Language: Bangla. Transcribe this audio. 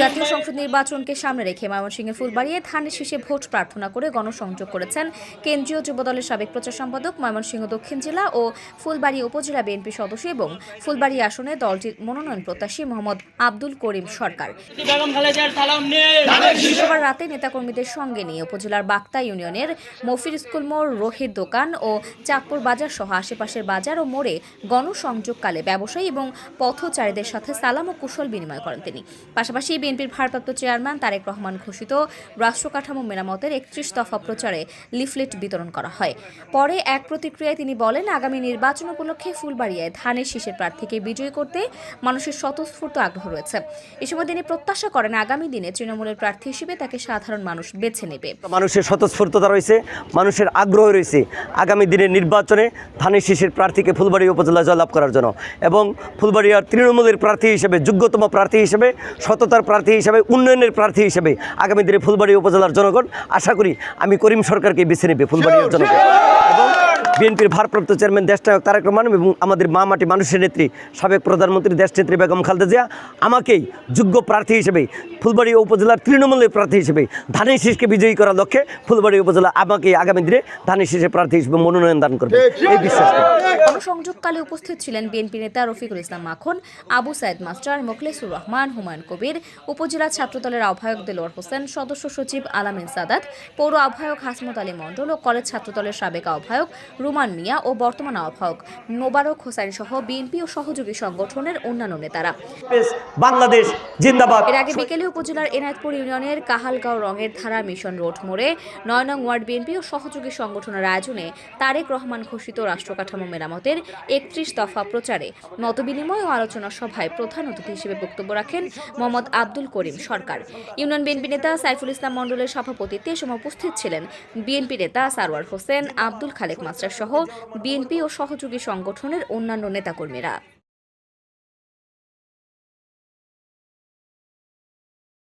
জাতীয় সংসদ নির্বাচনকে সামনে রেখে ময়মনসিংহে ফুলবাড়িয়ে ধানের শীষে ভোট প্রার্থনা করে গণসংযোগ করেছেন কেন্দ্রীয় যুবদলের সাবেক প্রচার সম্পাদক ময়মনসিংহ দক্ষিণ জেলা ও ফুলবাড়ি উপজেলা বিএনপি সদস্য এবং ফুলবাড়ি আসনে দলটির মনোনয়ন প্রত্যাশী মোহাম্মদ আব্দুল করিম সরকার। শুক্রবার রাতে নেতাকর্মীদের সঙ্গে নিয়ে উপজেলার বাক্তা ইউনিয়নের মফির স্কুল মোড় রোহির দোকান ও চাঁদপুর বাজার সহ আশেপাশের বাজার ও মোড়ে গণসংযোগকালে ব্যবসায়ী এবং পথচারীদের সাথে সালাম ও কুশল বিনিময় করেন তিনি। পাশাপাশি বিএনপির ভারপ্রাপ্ত চেয়ারম্যান তারেক রহমান ঘোষিত রাষ্ট্র কাঠামো মেরামতের একত্রিশ দফা প্রচারে লিফলেট বিতরণ করা হয়। পরে এক প্রতিক্রিয়ায় তিনি বলেন, আগামী নির্বাচন উপলক্ষে ফুলবাড়িয়ায় ধানের শীষের প্রার্থীকে বিজয়ী করতে মানুষের স্বতঃস্ফূর্ত আগ্রহ রয়েছে। এ সময় তিনি প্রত্যাশা করেন, আগামী দিনে তৃণমূলের প্রার্থী হিসেবে তাকে সাধারণ মানুষ বেছে নেবে। মানুষের স্বতঃস্ফূর্ততা রয়েছে, মানুষের আগ্রহ রয়েছে আগামী দিনের নির্বাচনে ধানের শীষের প্রার্থীকে ফুলবাড়ি উপজেলা জয়লাভ করার জন্য। এবং ফুলবাড়িয়ার তৃণমূলের প্রার্থী হিসেবে যোগ্যতম প্রার্থী হিসেবে সততার প্রার্থী হিসেবে উন্নয়নের প্রার্থী হিসেবে আগামী দিনে ফুলবাড়ি উপজেলার জনগণ আশা করি আমি করিম সরকারকে বেছে নেবে ফুলবাড়ি জনগণ। বিএনপির ভারপ্রাপ্ত চেয়ারম্যান দেশনায়ক তারেক রহমান এবং আমাদের মা মাটি মানুষের নেত্রী সাবেক প্রধানমন্ত্রী দেশনেত্রী বেগম খালেদা জিয়া আমাকেই যোগ্য প্রার্থী হিসেবে ফুলবাড়ি উপজেলার তৃণমূলের প্রার্থী হিসেবে ধানের শীষকে বিজয়ী করার লক্ষ্যে ফুলবাড়ি উপজেলা আমাকে আগামী দিনে ধানের শীষের প্রার্থী হিসেবে মনোনয়ন দান করবে। এই বিশ্বাস করি। গণসংযোগকালে উপস্থিত ছিলেন বিএনপি নেতা রফিকুল ইসলাম মাখন আবু সাইদ মাস্টার মোখলেসুর রহমান হুমায়ুন কবির উপজেলা ছাত্রদলের আহ্বায়ক দেলোয়ার হোসেন সদস্য সচিব আলামিন সাদাত পৌর আহ্বায়ক হাসমত আলী মণ্ডল ও কলেজ ছাত্রদলের সাবেক আহ্বায়ক রুমান মিয়া ও বর্তমান আহ্বায়ক মোবারক হোসেন সহ বিএনপি ও সহযোগী সংগঠনের অন্যান্য নেতারা। বাংলাদেশ জিন্দাবাদ। এর আগে বিকেলে উপজেলার এনায়তপুর ইউনিয়নের কাহালগাঁও রঙের ধারা মিশন রোড মোড়ে নয় নং ওয়ার্ড বিএনপি ও সহযোগী সংগঠনের আয়োজনে তারেক রহমান ঘোষিত রাষ্ট্রকাঠামো মেরামতের একত্রিশ দফা প্রচারে মতবিনিময় ও আলোচনা সভায় প্রধান অতিথি হিসেবে বক্তব্য রাখেন মোহাম্মদ আব্দুল করিম সরকার। ইউনিয়ন বিএনপি নেতা সাইফুল ইসলাম মণ্ডলের সভাপতিত্বে সময় উপস্থিত ছিলেন বিএনপি নেতা সারওয়ার হোসেন আব্দুল খালেক মাস্টার সহ বিএনপি ও সহযোগী সংগঠনের অন্যান্য নেতাকর্মীরা।